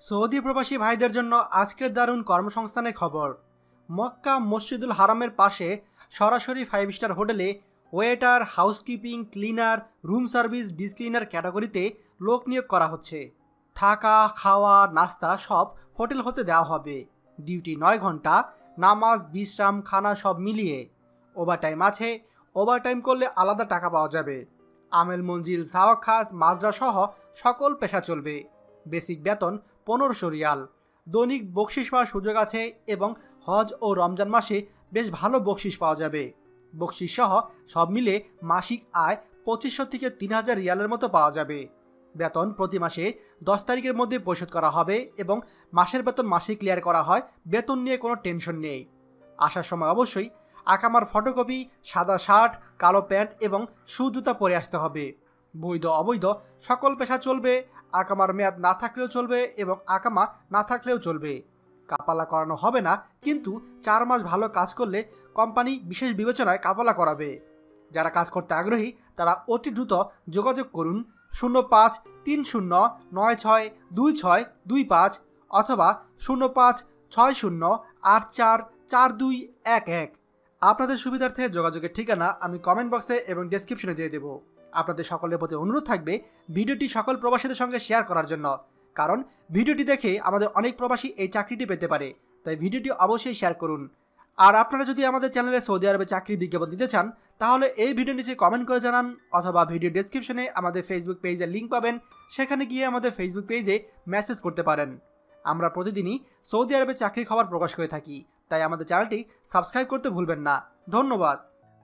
Saudi প্রবাসী ভাইদের জন্য আজকের দারুণ কর্মসংস্থানের খবর। মক্কা মসজিদুল হারামের পাশে সরাসরি ফাইভ স্টার হোটেলে waiter, housekeeping, cleaner, room service dish cleaner ক্যাটাগরিতে লোক নিয়োগ করা হচ্ছে। থাকা, খাওয়া, নাস্তা সব হোটেল হতে দেওয়া হবে। ডিউটি নয় ঘণ্টা, নামাজ, বিশ্রাম, খানা সব মিলিয়ে। ওভারটাইম আছে, ওভারটাইম করলে আলাদা টাকা পাওয়া যাবে। আমেল মঞ্জিল সাওয়াক খাস, মাজরা সহ সকল পেশা চলবে। বেসিক বেতন পনেরোশো রিয়াল। দৈনিক বকশিস পাওয়ার সুযোগ আছে এবং হজ ও রমজান মাসে বেশ ভালো বকশিস পাওয়া যাবে। বকশিস সহ সব মিলে মাসিক আয় পঁচিশশো থেকে তিন হাজার রিয়ালের মতো পাওয়া যাবে। বেতন প্রতি মাসে দশ তারিখের মধ্যে পরিশোধ করা হবে এবং মাসের বেতন মাসে ক্লিয়ার করা হয়। বেতন নিয়ে কোনো টেনশন নেই। আসার সময় অবশ্যই আকামার ফটোকপি, সাদা শার্ট, কালো প্যান্ট এবং শু জুতা পরে আসতে হবে। বৈধ, অবৈধ, সকল পেশা চলবে, আকামার মেয়াদ না থাকলেও চলবে এবং আকামা না থাকলেও চলবে। কাপালা করানো হবে না, কিন্তু চার মাস ভালো কাজ করলে কোম্পানি বিশেষ বিবেচনায় কাপালা করাবে। যারা কাজ করতে আগ্রহী, তারা অতি দ্রুত যোগাযোগ করুন শূন্য পাঁচ তিন শূন্য নয় ছয় দুই ছয় দুই পাঁচ অথবা শূন্য পাঁচ ছয় শূন্য আট চার চার দুই এক এক। আপনাদের সুবিধার্থে যোগাযোগের ঠিকানা আমি কমেন্ট বক্সে এবং ডেসক্রিপশনে দিয়ে দেবো। আপনাদের সকলের প্রতি অনুরোধ থাকবে ভিডিওটি সকল প্রবাসীদের সঙ্গে শেয়ার করার জন্য। কারণ ভিডিওটি দেখে আমাদের অনেক প্রবাসী এই চাকরিটি পেতে পারে, তাই ভিডিওটি অবশ্যই শেয়ার করুন। আর আপনারা যদি আমাদের চ্যানেলে সৌদি আরবে চাকরির বিজ্ঞাপন দিতে চান, তাহলে এই ভিডিও নিচে কমেন্ট করে জানান অথবা ভিডিও ডেসক্রিপশনে আমাদের ফেসবুক পেজের লিঙ্ক পাবেন। সেখানে গিয়ে আমাদের ফেসবুক পেজে মেসেজ করতে পারেন। আমরা প্রতিদিনই সৌদি আরবে চাকরির খবর প্রকাশ করে থাকি, তাই আমাদের চ্যানেলটি সাবস্ক্রাইব করতে ভুলবেন না। ধন্যবাদ।